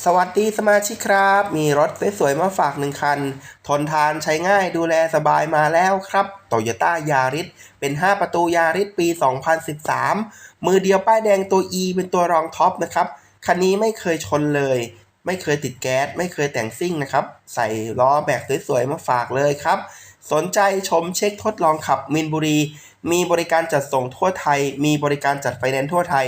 สวัสดีสมาชิกครับ มีรถสวยๆมาฝากหนึ่งคัน ทนทานใช้ง่ายดูแลสบายมาแล้วครับโตโยต้ายาริสเป็น 5 ประตูยาริสปี 2013 มือเดียวป้ายแดงตัว E เป็นตัวรองท็อปนะครับ คันนี้ไม่เคยชนเลย ไม่เคยติดแก๊ส ไม่เคยแต่งซิ่งนะครับ ใส่ล้อแบกสวยๆมาฝากเลยครับ สนใจชมเช็คทดลองขับมินบุรี มีบริการจัดส่งทั่วไทย มีบริการจัดไฟแนนซ์ทั่วไทย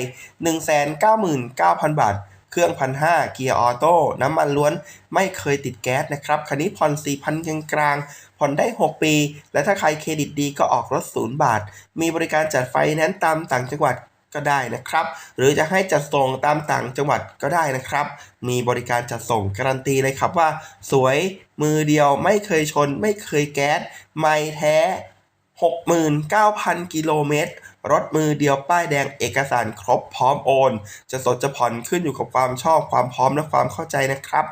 199,000 บาท เครื่องพันห้าเกียร์ออโต้น้ำมันล้วนไม่เคยติดแก๊สนะครับ คันนี้ผ่อน4,000กลางกลางๆผ่อนได้ 6 ปี และถ้าใครเครดิตดีก็ออกรถ 0 บาท มีบริการจัดไฟแนนซ์ตามต่างจังหวัดก็ได้นะครับ หรือจะให้จัดส่งตามต่างจังหวัดก็ได้นะครับ มีบริการจัดส่งการันตีเลยครับว่า สวยมือเดียวไม่เคยชน ไม่เคยแก๊สไม่แท้ 69,000 กิโลเมตร รถมือเดียวป้ายแดงเอกสารครบพร้อมโอน จะสดจะผ่อนขึ้นอยู่กับความชอบความพร้อมและความเข้าใจนะครับ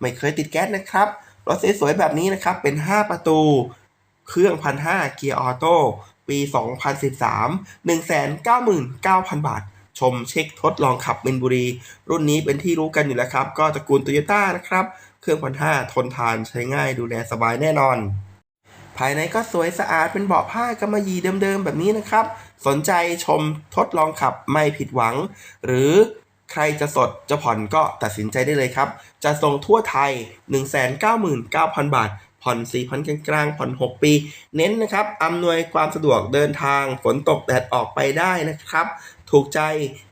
ไม่เคยติดแก๊สนะครับ รถสวยๆแบบนี้นะครับเป็น 5 ประตู เครื่องพันห้าเกียร์ออโต้ปี 2013 199,000 บาท ชมเช็คทดลองขับมินบุรี รุ่นนี้เป็นที่รู้กันอยู่แล้วครับ ก็ตระกูลโตโยต้านะครับ เครื่องพันห้าทนทานใช้ง่ายดูแลสบายแน่นอน ภายในก็สวยสะอาดเป็นเบาะผ้ากำมะหยี่เดิมๆแบบนี้นะครับ สนใจชมทดลองขับไม่ผิดหวัง หรือใครจะสดจะผ่อนก็ตัดสินใจได้เลยครับ จะส่งทั่วไทย 199,000 บาท ผ่อน 4,000กลางกลางๆผ่อน 6 ปี เน้นนะครับอำนวยความสะดวกเดินทาง ฝนตกแดดออกไปได้นะครับ ถูกใจ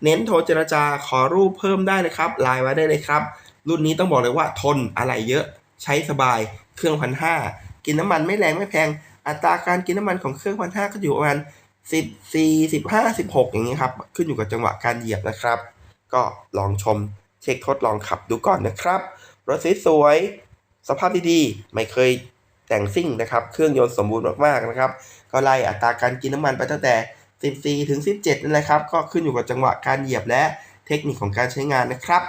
เน้นโทรเจรจาขอรูปเพิ่มได้นะครับไลน์มาได้เลยครับ รุ่นนี้ต้องบอกเลยว่าทนอะไรเยอะใช้สบายเครื่องพันห้ากินน้ำมันไม่แรงไม่แพงอัตราการกินน้ำมันของเครื่องพันห้าก็อยู่ประมาณ สิบสี่สิบห้าสิบหกอย่างนี้ครับ ขึ้นอยู่กับจังหวะการเหยียบนะครับ ก็ลองชมเช็คทดลองขับดูก่อนนะครับ รถสวยๆสภาพดีๆไม่เคยแต่งซิ่งนะครับ เครื่องยนต์สมบูรณ์มากๆนะครับ ก็ไล่อัตราการกินน้ำมันไปตั้งแต่ 14 ถึง 17นั่นแหละครับ ก็ขึ้นอยู่กับจังหวะการเหยียบและเทคนิคของการใช้งานนะครับ